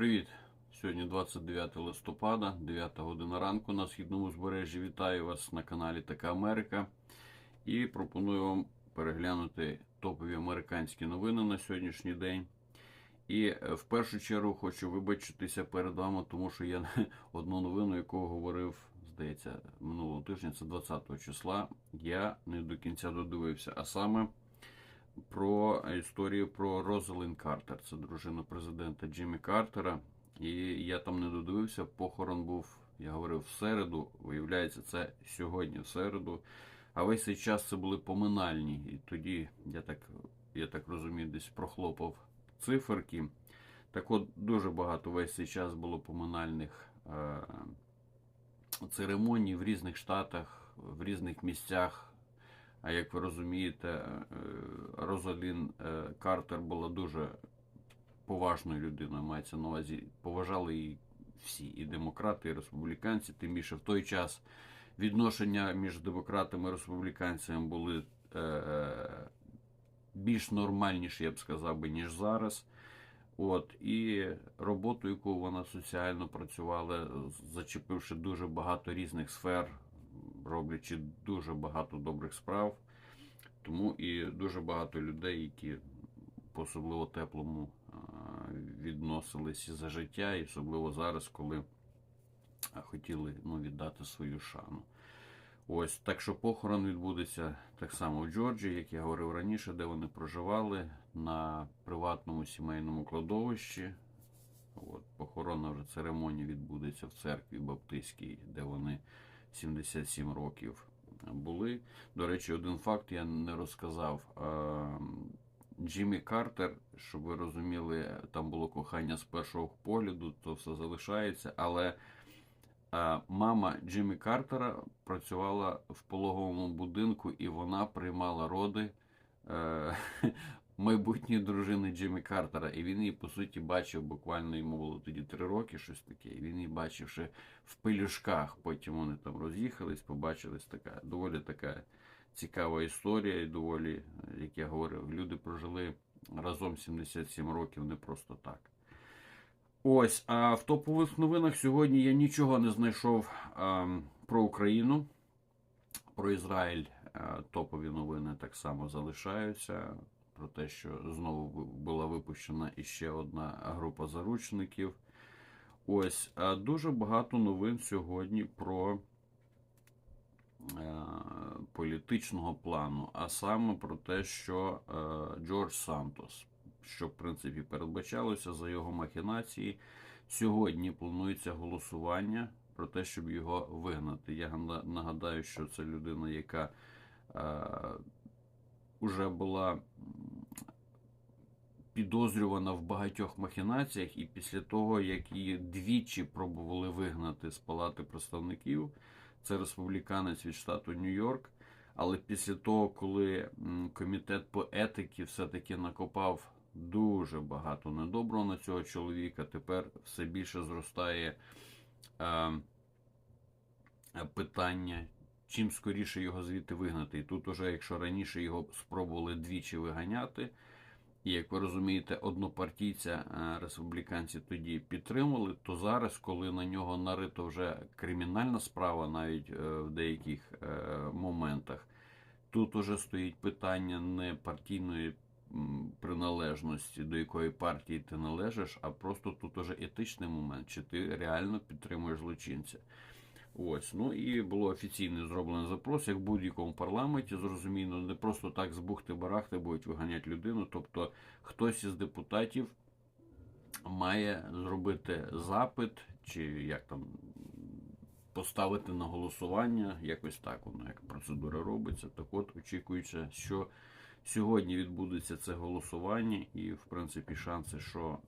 Привіт! Сьогодні 29 листопада, 9 година ранку на східному узбережжі. Вітаю вас на каналі Така Америка. І пропоную вам переглянути топові американські новини на сьогоднішній день. І е, в першу чергу хочу вибачитися перед вами, тому що я одну новину, яку говорив, здається, минулого тижня, це 20 числа. Я не до кінця додивився, а саме про історію про Розалін Картер. Це дружина президента Джиммі Картера. І я там не додивився. Похорон був, я говорив, в середу. Виявляється, це сьогодні, в середу. А весь цей час це були поминальні. І тоді я так, я так розумію, десь прохлопав циферки. Так от дуже багато весь цей час було поминальних е, церемоній в різних штатах, в різних місцях. А як ви розумієте, е, Розалін е, Картер була дуже поважною людиною, мається на увазі, поважали її всі, і демократи, і республіканці. Тим більше в той час відношення між демократами і республіканцями були е, більш нормальніші, я б сказав би, ніж зараз. От і роботу, яку вона соціально працювала, зачепивши дуже багато різних сфер, роблячи дуже багато добрих справ. Тому і дуже багато людей, які по особливо теплому а, відносились за життя, і особливо зараз, коли хотіли ну, віддати свою шану. Ось так що похорон відбудеться так само в Джорджії, як я говорив раніше, де вони проживали на приватному сімейному кладовищі. От, Похоронна вже церемонія відбудеться в церкві Баптистській, де вони 77 років були. До речі, один факт я не розказав. Джиммі Картер, щоб ви розуміли, там було кохання з першого погляду, то все залишається. Але мама Джиммі Картера працювала в пологовому будинку, і вона приймала роди е, майбутньої дружини Джиммі Картера. І він її, по суті, бачив, буквально йому було тоді три роки, щось таке. І він її бачив ще в пелюшках. Потім вони там роз'їхались, побачились така доволі така цікава історія, і доволі, як я говорив, люди прожили разом 77 років не просто так. Ось, а в топових новинах сьогодні я нічого не знайшов а, про Україну. Про Ізраїль топові новини так само залишаються. Про те, що знову була випущена іще одна група заручників. Ось, дуже багато новин сьогодні про е, політичного плану, а саме про те, що е, Джордж Сантос, що в принципі передбачалося за його махінації, сьогодні планується голосування про те, щоб його вигнати. Я нагадаю, що це людина, яка е, вже була підозрювана в багатьох махінаціях, і після того, як її двічі пробували вигнати з палати представників, це республіканець від штату Нью-Йорк. Але після того, коли комітет по етиці все-таки накопав дуже багато недоброго на цього чоловіка, тепер все більше зростає е, питання, чим скоріше його звідти вигнати. І тут, уже, якщо раніше його спробували двічі виганяти, і як ви розумієте, однопартійця е, республіканці тоді підтримували, то зараз, коли на нього нарито вже кримінальна справа, навіть е, в деяких е, моментах, тут уже стоїть питання не партійної приналежності, до якої партії ти належиш, а просто тут уже етичний момент, чи ти реально підтримуєш злочинця. Ось, ну і було офіційно зроблено запрос, як в будь-якому парламенті, зрозуміло, не просто так з бухти-барахти будуть виганяти людину. Тобто хтось із депутатів має зробити запит, чи як там поставити на голосування, якось так воно, як процедура робиться. Так от очікується, що сьогодні відбудеться це голосування, і, в принципі, шанси, що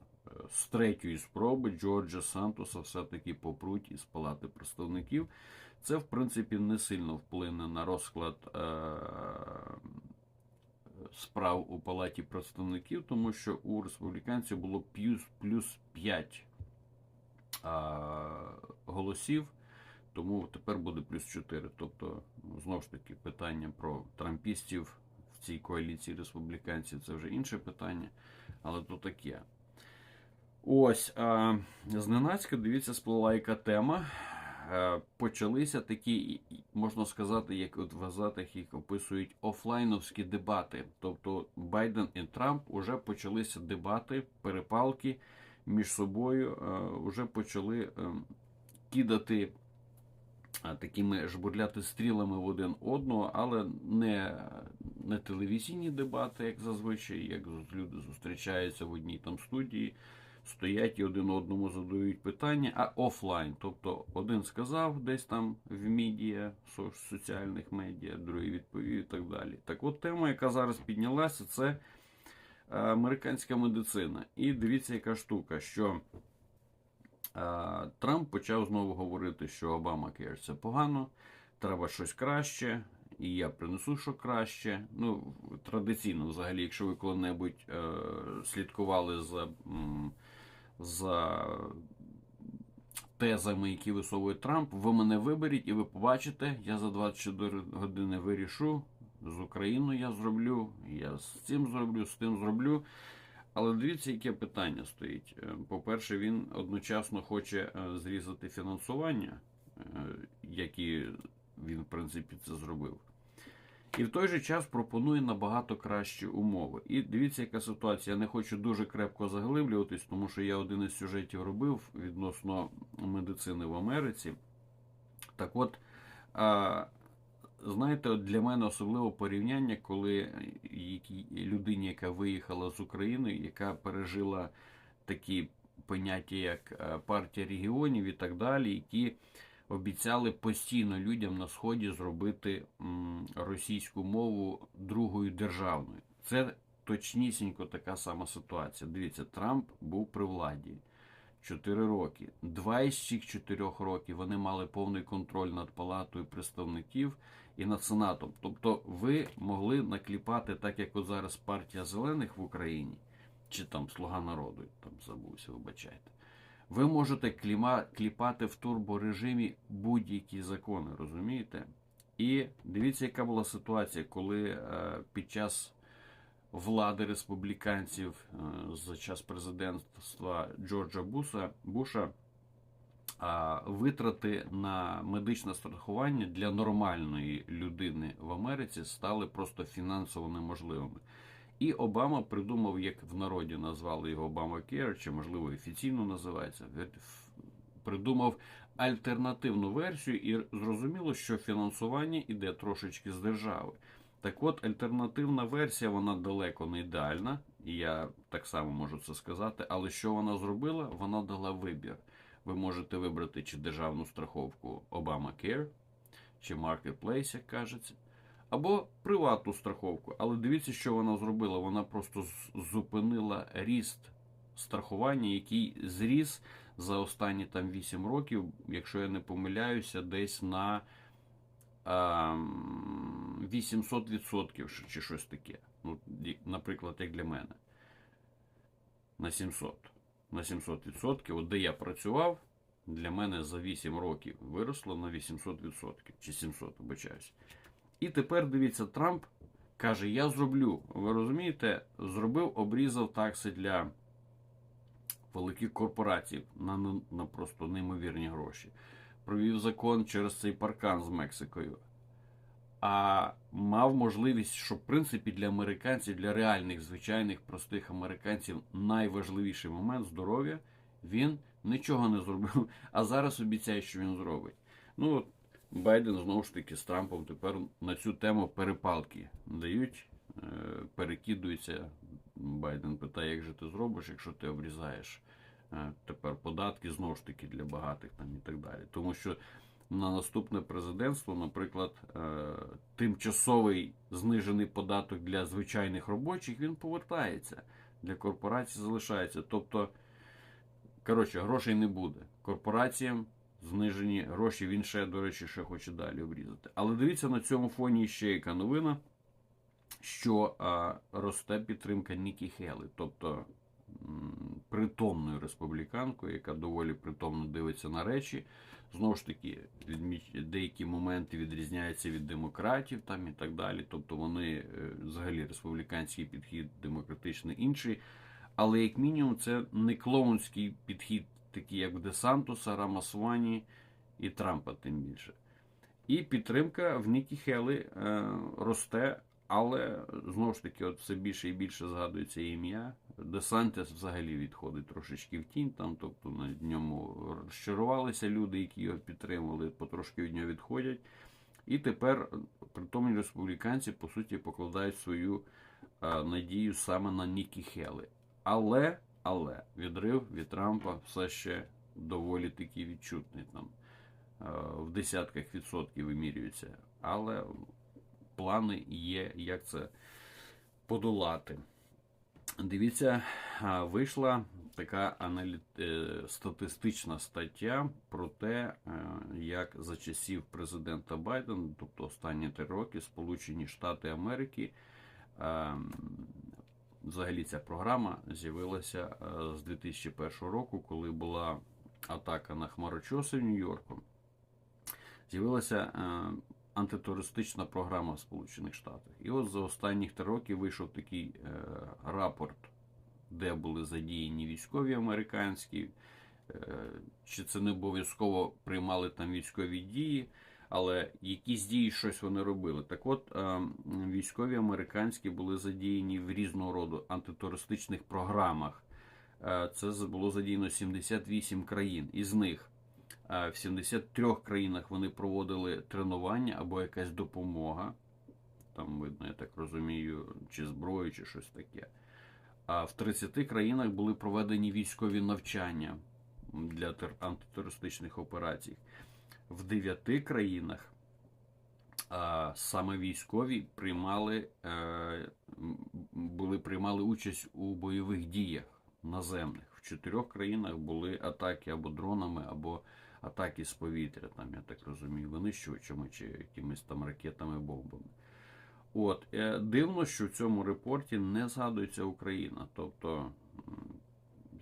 з третьої спроби Джорджа Сантоса все-таки попруть із палати представників. Це, в принципі, не сильно вплине на розклад е- справ у палаті представників, тому що у республіканців було плюс, плюс 5 е- голосів. Тому тепер буде плюс 4. Тобто, знову ж таки, питання про трампістів в цій коаліції республіканців це вже інше питання, але то таке. Ось, а, зненацька, дивіться, сплила яка тема. Е, Почалися такі, можна сказати, як от в газетах їх описують офлайновські дебати. Тобто Байден і Трамп вже почалися дебати, перепалки між собою, вже почали е, кидати а, такими жбурляти стрілами в один одного, але не, не телевізійні дебати, як зазвичай, як люди зустрічаються в одній там студії, стоять і один одному задають питання, а офлайн. Тобто один сказав десь там в медіа, со- соціальних медіа, другий відповів і так далі. Так от тема, яка зараз піднялася, це е, американська медицина. І дивіться, яка штука, що е, Трамп почав знову говорити, що Обама Care це погано, треба щось краще, і я принесу що краще. Ну, традиційно, взагалі, якщо ви коли-небудь е, слідкували за, за тезами, які висовує Трамп, ви мене виберіть і ви побачите, я за 24 години вирішу. З Україною я зроблю, я з цим зроблю, з тим зроблю. Але дивіться, яке питання стоїть. Е, По-перше, він одночасно хоче е, зрізати фінансування, е, які він, в принципі, це зробив. І в той же час пропонує набагато кращі умови. І дивіться, яка ситуація. Я не хочу дуже крепко заглиблюватись, тому що я один із сюжетів робив відносно медицини в Америці. Так от, знаєте, для мене особливо порівняння, коли людині, яка виїхала з України, яка пережила такі поняття, як партія регіонів і так далі, які обіцяли постійно людям на сході зробити російську мову другою державною. Це точнісінько така сама ситуація. Дивіться, Трамп був при владі 4 роки. Два із цих 4 років вони мали повний контроль над палатою представників і над сенатом. Тобто, ви могли накліпати, так як от зараз партія зелених в Україні, чи там Слуга народу, там забувся, вибачайте. Ви можете кліма, кліпати в турборежимі будь-які закони, розумієте? І дивіться, яка була ситуація, коли е, під час влади республіканців е, за час президентства Джорджа Буша, Буша а, витрати на медичне страхування для нормальної людини в Америці стали просто фінансово неможливими. І Обама придумав, як в народі назвали його Обама Care, чи можливо офіційно називається. Придумав альтернативну версію, і зрозуміло, що фінансування іде трошечки з держави. Так от, альтернативна версія, вона далеко не ідеальна, і я так само можу це сказати. Але що вона зробила? Вона дала вибір. Ви можете вибрати чи державну страховку Obamacare, чи Marketplace, як кажеться, або приватну страховку. Але дивіться, що вона зробила. Вона просто зупинила ріст страхування, який зріс за останні там 8 років, якщо я не помиляюся, десь на ем, 800% чи- чи щось таке. Ну, наприклад, як для мене. На 700. На 700%. От де я працював, для мене за 8 років виросло на 800%. Чи 700, обичаюсь. І тепер дивіться, Трамп каже: Я зроблю. Ви розумієте, зробив, обрізав такси для великих корпорацій на, на, просто неймовірні гроші. Провів закон через цей паркан з Мексикою. А мав можливість, що в принципі для американців, для реальних, звичайних, простих американців найважливіший момент здоров'я, він нічого не зробив, а зараз обіцяє, що він зробить. Ну, Байден знову ж таки з Трампом тепер на цю тему перепалки дають, е, перекидуються. Байден питає, як же ти зробиш, якщо ти обрізаєш е, тепер податки знову ж таки для багатих там і так далі. Тому що на наступне президентство, наприклад, е, тимчасовий знижений податок для звичайних робочих він повертається. Для корпорацій залишається. Тобто, коротше, грошей не буде. Корпораціям знижені гроші, він ще, до речі, ще хоче далі обрізати. Але дивіться на цьому фоні ще яка новина, що а, росте підтримка Нікі Хели, тобто м, притомною республіканкою, яка доволі притомно дивиться на речі. Знову ж таки, деякі моменти відрізняються від демократів там і так далі. Тобто вони е, взагалі республіканський підхід демократичний інший. Але як мінімум це не клоунський підхід, такий як Десантуса, Рамасвані і Трампа, тим більше. І підтримка в Нікі Хели е, росте, але знову ж таки, от все більше і більше згадується ім'я. Десантес взагалі відходить трошечки в тінь, там, тобто на ньому розчарувалися люди, які його підтримували, потрошки від нього відходять. І тепер притомні республіканці, по суті, покладають свою е, надію саме на Нікі Хели. Але, але відрив від Трампа все ще доволі таки відчутний там е, в десятках відсотків вимірюється. Але плани є, як це подолати. Дивіться, вийшла така аналі... е, статистична стаття про те, е, як за часів президента Байдена, тобто останні три роки, Сполучені Штати Америки, е, взагалі ця програма з'явилася е, з 2001 року, коли була атака на хмарочоси в Нью-Йорку. З'явилася е, антитерористична програма в Сполучених Штатах. І от за останні три роки вийшов такий е, рапорт, де були задіяні військові американські, чи це не обов'язково приймали там військові дії, але якісь дії щось вони робили. Так от е, військові американські були задіяні в різного роду антитерористичних програмах. Е, Це було задіяно 78 країн. Із них е, в 73 країнах вони проводили тренування або якась допомога. Там видно, я так розумію, чи зброю, чи щось таке. А в 30 країнах були проведені військові навчання для антитерористичних операцій. В 9 країнах саме військові приймали, е, були, приймали участь у бойових діях наземних. В чотирьох країнах були атаки або дронами, або атаки з повітря, там, я так розумію, винищувачами чи якимись там ракетами, бомбами. От, е, дивно, що в цьому репорті не згадується Україна. Тобто,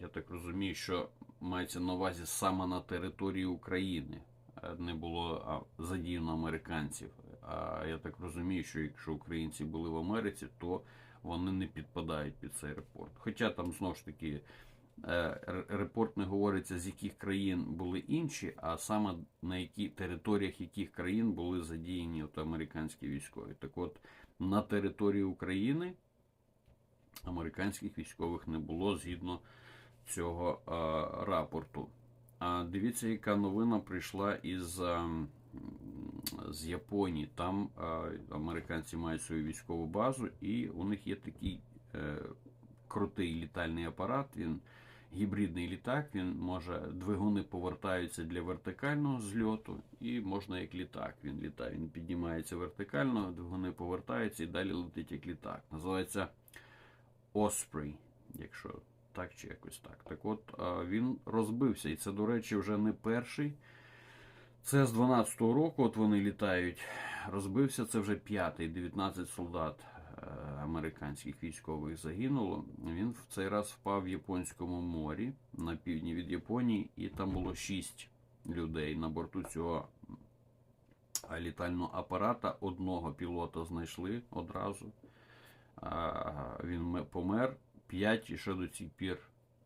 я так розумію, що мається на увазі саме на території України не було задіяно американців. А я так розумію, що якщо українці були в Америці, то вони не підпадають під цей репорт. Хоча там знову ж таки е, репорт не говориться, з яких країн були інші, а саме на які територіях яких країн були задіяні от американські військові. Так от на території України американських військових не було згідно цього рапорту. Дивіться, яка новина прийшла із з Японії. Там американці мають свою військову базу, і у них є такий е, крутий літальний апарат. Він гібридний літак. Він може двигуни повертаються для вертикального зльоту, і можна як літак. Він літає. Він піднімається вертикально, двигуни повертаються і далі летить як літак. Називається Osprey, якщо так чи якось так. Так от він розбився, і це, до речі, вже не перший. Це з 12-го року, от вони літають. Розбився це вже п'ятий, 19 солдат е, американських військових загинуло. Він в цей раз впав в Японському морі на півдні від Японії, і там було 6 людей на борту цього літального апарата. Одного пілота знайшли одразу. Він помер. П'ять і ще до цих пір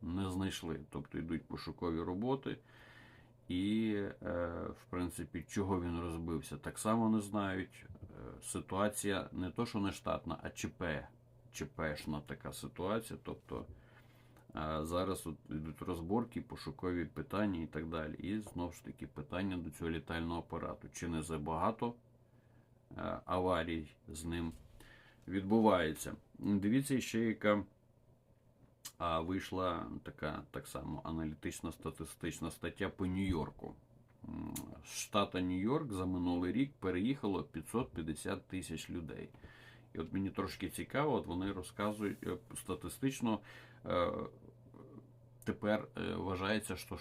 не знайшли. Тобто йдуть пошукові роботи. І, е, в принципі, чого він розбився, так само не знають. Е, Ситуація не то, що не штатна, а ЧП. ЧПшна така ситуація. Тобто е, зараз от йдуть розборки, пошукові питання і так далі. І знову ж таки питання до цього літального апарату. Чи не забагато аварій з ним відбувається? Дивіться ще яка а вийшла така так само аналітична статистична стаття по Нью-Йорку. З штата Нью-Йорк за минулий рік переїхало 550 тисяч людей. І от мені трошки цікаво, от вони розказують е, статистично. е, Тепер е, вважається, що,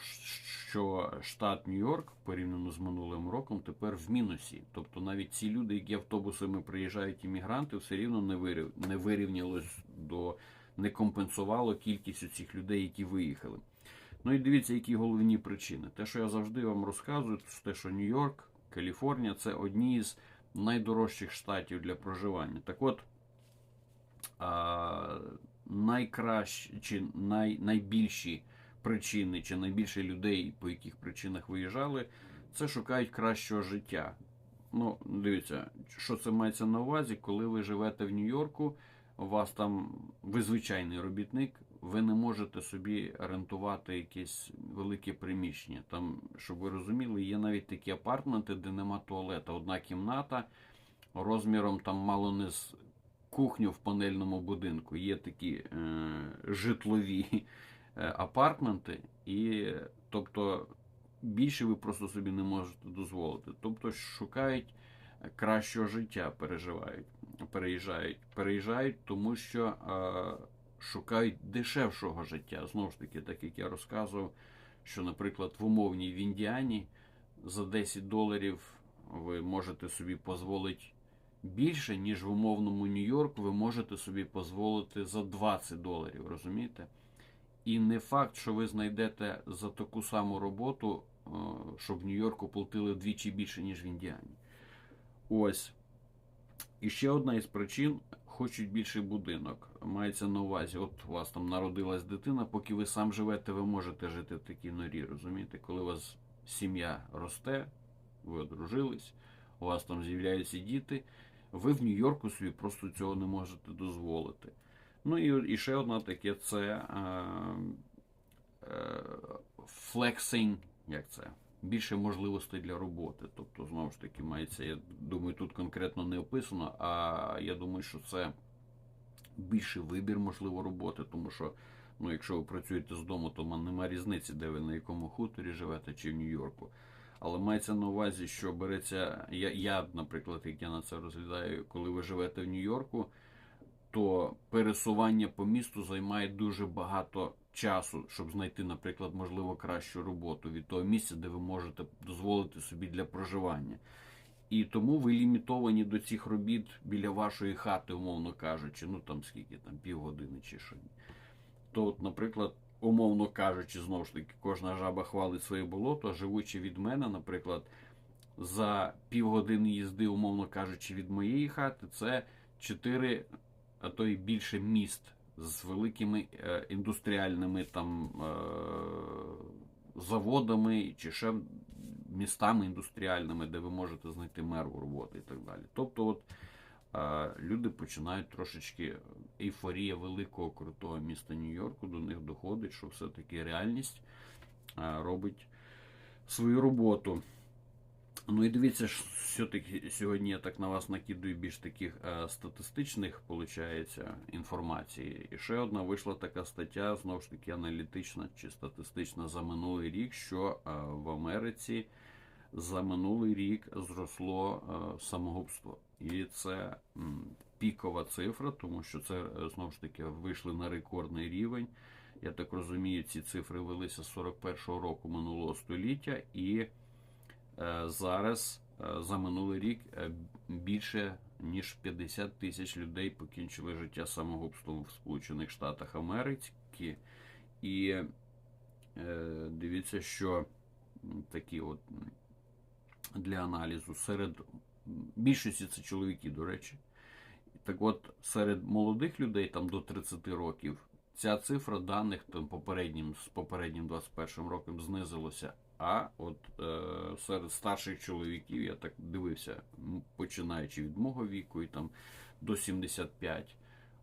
що штат Нью-Йорк порівняно з минулим роком тепер в мінусі. Тобто навіть ці люди, які автобусами приїжджають іммігранти, все рівно не вирів, не вирівнялось до не компенсувало кількість цих людей, які виїхали. Ну і дивіться, які головні причини. Те, що я завжди вам розказую, те, що Нью-Йорк, Каліфорнія це одні з найдорожчих штатів для проживання. Так от, а, найкращі чи най, найбільші причини, чи найбільше людей, по яких причинах виїжджали, це шукають кращого життя. Ну, дивіться, що це мається на увазі, коли ви живете в Нью-Йорку, у вас там ви звичайний робітник, ви не можете собі орендувати якесь велике приміщення. Там, щоб ви розуміли, є навіть такі апартменти, де нема туалета. Одна кімната розміром там мало не з кухню в панельному будинку. Є такі е, житлові е, апартменти, і тобто більше ви просто собі не можете дозволити. Тобто шукають кращого життя, переживають, переїжджають, переїжджають, тому що е, шукають дешевшого життя. Знову ж таки, так як я розказував, що, наприклад, в умовній в Індіані за 10 доларів ви можете собі дозволити більше, ніж в умовному Нью-Йорку ви можете собі дозволити за 20 доларів, розумієте? І не факт, що ви знайдете за таку саму роботу, е, щоб в Нью-Йорку платили вдвічі більше, ніж в Індіані. Ось. І ще одна із причин хочуть більший будинок. Мається на увазі, от у вас там народилась дитина, поки ви сам живете, ви можете жити в такій норі, розумієте? Коли у вас сім'я росте, ви одружились, у вас там з'являються діти, ви в Нью-Йорку собі просто цього не можете дозволити. Ну і, і ще одна таке це е, е, як це? Більше можливостей для роботи. Тобто, знову ж таки, мається, я думаю, тут конкретно не описано, а я думаю, що це більший вибір, можливо, роботи, тому що, ну, якщо ви працюєте з дому, то вам немає різниці, де ви на якому хуторі живете чи в Нью-Йорку. Але мається на увазі, що береться. Я, я, наприклад, як я на це розглядаю, коли ви живете в Нью-Йорку, то пересування по місту займає дуже багато часу, щоб знайти, наприклад, можливо, кращу роботу від того місця, де ви можете дозволити собі для проживання. І тому ви лімітовані до цих робіт біля вашої хати, умовно кажучи, ну там скільки там півгодини чи що. То, от, наприклад, умовно кажучи, знову ж таки, кожна жаба хвалить своє болото, живучи від мене, наприклад, за півгодини їзди, умовно кажучи, від моєї хати, це 4, а то й більше міст з великими е, індустріальними там е, заводами чи ще містами індустріальними, де ви можете знайти меру роботи і так далі. Тобто, от е, люди починають трошечки ейфорія великого крутого міста Нью-Йорку до них доходить, що все-таки реальність робить свою роботу. Ну і дивіться, що все-таки сьогодні я так на вас накидую більш таких е, статистичних, виходить, інформації. І ще одна вийшла така стаття, знову ж таки, аналітична чи статистична за минулий рік, що е, в Америці за минулий рік зросло е, самогубство. І це м, пікова цифра, тому що це е, знову ж таки вийшли на рекордний рівень. Я так розумію, ці цифри велися з 41-го року минулого століття і. Е, зараз е, за минулий рік е, більше ніж 50 тисяч людей покінчили життя самогубством в Сполучених Штатах Америки. І дивіться, що такі от для аналізу серед більшості це чоловіки, до речі. Так от, серед молодих людей там до 30 років ця цифра даних там попереднім з попереднім 21 роком знизилася. А от е, серед старших чоловіків, я так дивився, починаючи від мого віку і там до 75,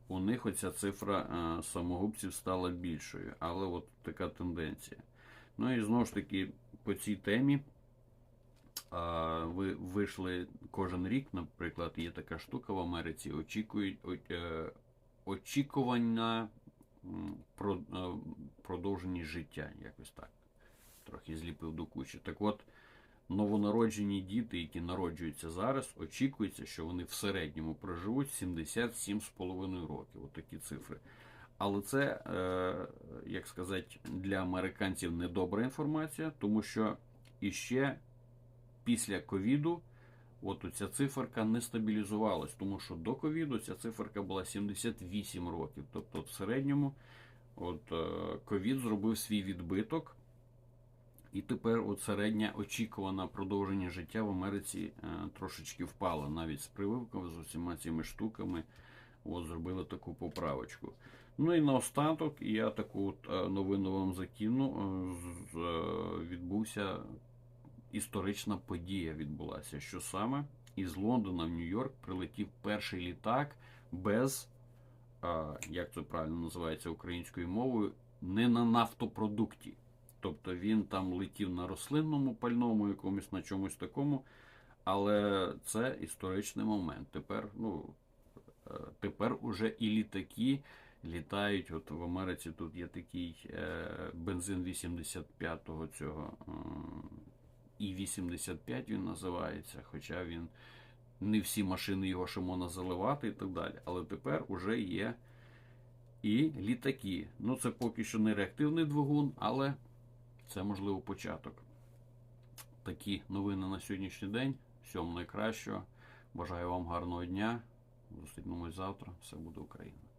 у них оця цифра е, самогубців стала більшою. Але от така тенденція. Ну і знову ж таки, по цій темі е, ви вийшли кожен рік, наприклад, є така штука в Америці, очікують е, очікування про, е, продовження життя, якось так трохи зліпив до кучі. Так от, новонароджені діти, які народжуються зараз, очікується, що вони в середньому проживуть 77,5 років. От такі цифри. Але це, е, як сказати, для американців недобра інформація, тому що іще після ковіду от ця циферка не стабілізувалась, тому що до ковіду ця циферка була 78 років. Тобто, в середньому, от е, ковід зробив свій відбиток. І тепер от середня очікувана продовження життя в Америці е, трошечки впала. Навіть з прививками, з усіма цими штуками от, зробили таку поправочку. Ну і наостаток, я таку от е, новину вам закину. Е, Відбувся історична подія відбулася. Що саме? Із Лондона в Нью-Йорк прилетів перший літак без, як це правильно називається українською мовою, не на нафтопродукті. Тобто він там летів на рослинному пальному, якомусь на чомусь такому. Але це історичний момент. Тепер, ну, е, тепер уже і літаки літають. От в Америці тут є такий е, бензин 85-го цього. І 85 він називається, хоча він не всі машини його ще можна заливати і так далі. Але тепер уже є і літаки. Ну, це поки що не реактивний двигун, але це можливо початок. Такі новини на сьогоднішній день. Всього найкращого. Бажаю вам гарного дня. Зустрінемось завтра. Все буде Україна.